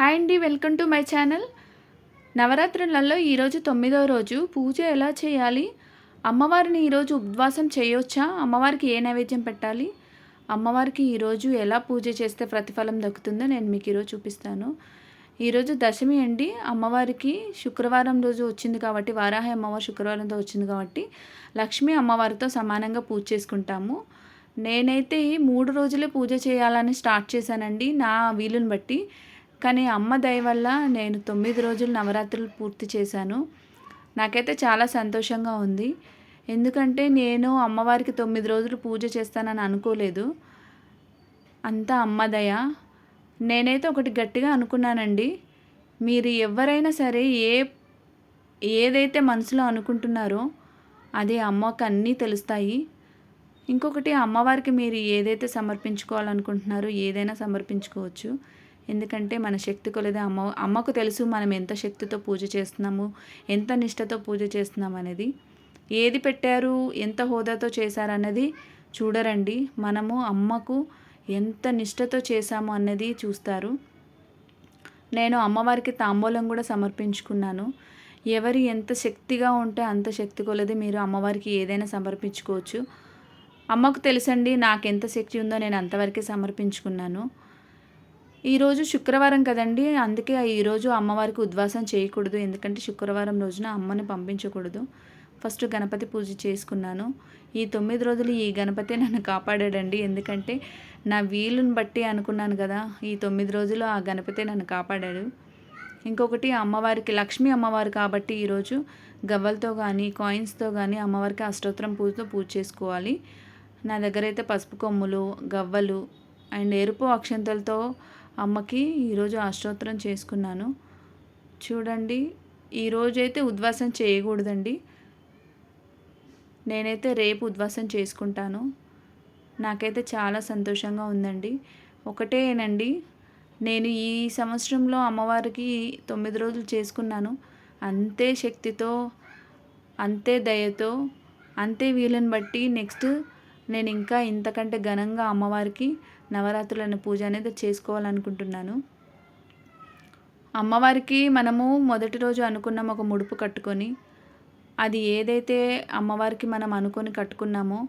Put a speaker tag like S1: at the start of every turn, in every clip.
S1: Hi అండి welcome to my channel. నవరాత్రులలో ఈరోజు తొమ్మిదవ రోజు. పూజ ఎలా చేయాలి? అమ్మవారిని ఈరోజు ఉపవాసం చేయొచ్చా అమ్మవారికి ఏ నైవేద్యం పెట్టాలి? అమ్మవారికి ఈరోజు ఎలా పూజ చేస్తే ప్రతిఫలం దక్కుతుందో నేను మీకు ఈరోజు చూపిస్తాను. ఈరోజు దశమి అండి. అమ్మవారికి శుక్రవారం రోజు వచ్చింది కాబట్టి వారాహి అమ్మవారు శుక్రవారంతో వచ్చింది కాబట్టి లక్ష్మీ అమ్మవారితో సమానంగా పూజ చేసుకుంటాము. నేనైతే మూడు రోజులే పూజ చేయాలని స్టార్ట్ చేశానండి. నా వీలుని బట్టి కానీ అమ్మ దయ వల్ల నేను తొమ్మిది రోజులు నవరాత్రులు పూర్తి చేశాను. నాకైతే చాలా సంతోషంగా ఉంది. ఎందుకంటే నేను అమ్మవారికి తొమ్మిది రోజులు పూజ చేస్తానని అనుకోలేదు. అంతా అమ్మ దయ. నేనైతే ఒకటి గట్టిగా అనుకున్నానండి. మీరు ఎవరైనా సరే ఏ ఏదైతే మనసులో అనుకుంటున్నారో అది అమ్మకు అన్నీ తెలుస్తాయి. ఇంకొకటి అమ్మవారికి మీరు ఏదైతే సమర్పించుకోవాలనుకుంటున్నారో ఏదైనా సమర్పించుకోవచ్చు. ఎందుకంటే మన శక్తి కొలదే అమ్మ అమ్మకు తెలుసు మనం ఎంత శక్తితో పూజ చేస్తున్నాము ఎంత నిష్టతో పూజ చేస్తున్నాం అనేది. ఏది పెట్టారు ఎంత హోదాతో చేశారన్నది చూడరండి. మనము అమ్మకు ఎంత నిష్టతో చేశాము అన్నది చూస్తారు. నేను అమ్మవారికి తాంబూలం కూడా సమర్పించుకున్నాను. ఎవరి ఎంత శక్తిగా ఉంటే అంత శక్తి కొలది మీరు అమ్మవారికి ఏదైనా సమర్పించుకోవచ్చు. అమ్మకు తెలుసండి నాకు ఎంత శక్తి ఉందో నేను అంతవరకే సమర్పించుకున్నాను. ఈరోజు శుక్రవారం కదండి. అందుకే ఈరోజు అమ్మవారికి ఉద్వాసం చేయకూడదు. ఎందుకంటే శుక్రవారం రోజున అమ్మని పంపించకూడదు. ఫస్ట్ గణపతి పూజ చేసుకున్నాను. ఈ తొమ్మిది రోజులు ఈ గణపతి నన్ను కాపాడాడండి. ఎందుకంటే నా వీలుని బట్టి అనుకున్నాను కదా. ఈ తొమ్మిది రోజులు ఆ గణపతి నన్ను కాపాడాడు. ఇంకొకటి అమ్మవారికి లక్ష్మీ అమ్మవారు కాబట్టి ఈరోజు గవ్వలతో కానీ కాయిన్స్తో కానీ అమ్మవారికి అష్టోత్తరం పూజతో పూజ చేసుకోవాలి. నా దగ్గర అయితే పసుపు కొమ్ములు గవ్వలు అండ్ ఎరుపు అక్షంతలతో అమ్మకి ఈరోజు అష్టోత్తరం చేసుకున్నాను. చూడండి ఈరోజైతే ఉద్వాసం చేయకూడదండి. నేనైతే రేపు ఉద్వాసం చేసుకుంటాను. నాకైతే చాలా సంతోషంగా ఉందండి. ఒకటేనండి నేను ఈ సంవత్సరంలో అమ్మవారికి తొమ్మిది రోజులు చేసుకున్నాను. అంతే శక్తితో అంతే దయతో అంతే వీలుని బట్టి నెక్స్ట్ నేను ఇంకా ఇంతకంటే ఘనంగా అమ్మవారికి నవరాత్రులను పూజ అనేది చేసుకోవాలనుకుంటున్నాను. అమ్మవారికి మనము మొదటి రోజు అనుకున్నాం ఒక ముడుపు కట్టుకొని. అది ఏదైతే అమ్మవారికి మనం అనుకొని కట్టుకున్నామో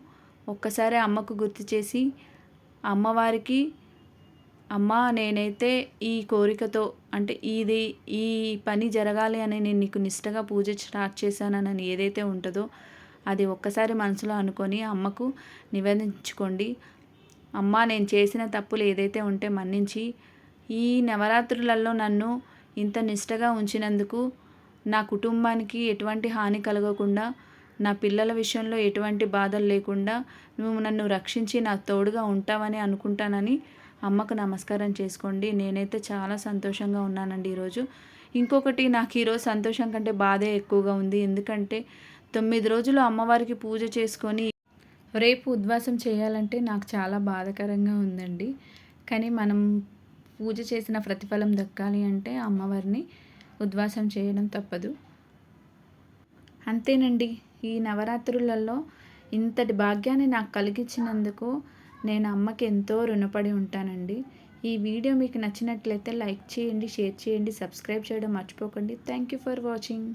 S1: ఒక్కసారి అమ్మకు గుర్తు చేసి అమ్మవారికి అమ్మ నేనైతే ఈ కోరికతో అంటే ఇది ఈ పని జరగాలి అని నేను నీకు నిష్టగా పూజ స్టార్ట్ చేశానని ఏదైతే ఉంటుందో అది ఒక్కసారి మనసులో అనుకొని అమ్మకు నివేదించుకోండి. అమ్మ నేను చేసిన తప్పులు ఏదైతే ఉంటే మన్నించి. ఈ నవరాత్రులలో నన్ను ఇంత నిష్టగా ఉంచినందుకు నా కుటుంబానికి ఎటువంటి హాని కలగకుండా నా పిల్లల విషయంలో ఎటువంటి బాధలు లేకుండా నువ్వు నన్ను రక్షించి నా తోడుగా ఉంటావని అనుకుంటానని అమ్మకు నమస్కారం చేసుకోండి. నేనైతే చాలా సంతోషంగా ఉన్నానండి ఈరోజు. ఇంకొకటి నాకు ఈరోజు సంతోషం కంటే బాధే ఎక్కువగా ఉంది. ఎందుకంటే తొమ్మిది రోజులు అమ్మవారికి పూజ చేసుకొని రేపు ఉద్వాసం చేయాలంటే నాకు చాలా బాధకరంగా ఉందండి. కానీ మనం పూజ చేసిన ప్రతిఫలం దక్కాలి అంటే అమ్మవారిని ఉద్వాసం చేయడం తప్పదు. అంతేనండి. ఈ నవరాత్రులలో ఇంతటి భాగ్యాన్ని నాకు కలిగించినందుకు నేను అమ్మకి ఎంతో రుణపడి ఉంటానండి. ఈ వీడియో మీకు నచ్చినట్లయితే లైక్ చేయండి షేర్ చేయండి సబ్స్క్రైబ్ చేయడం మర్చిపోకండి. Thank you for watching.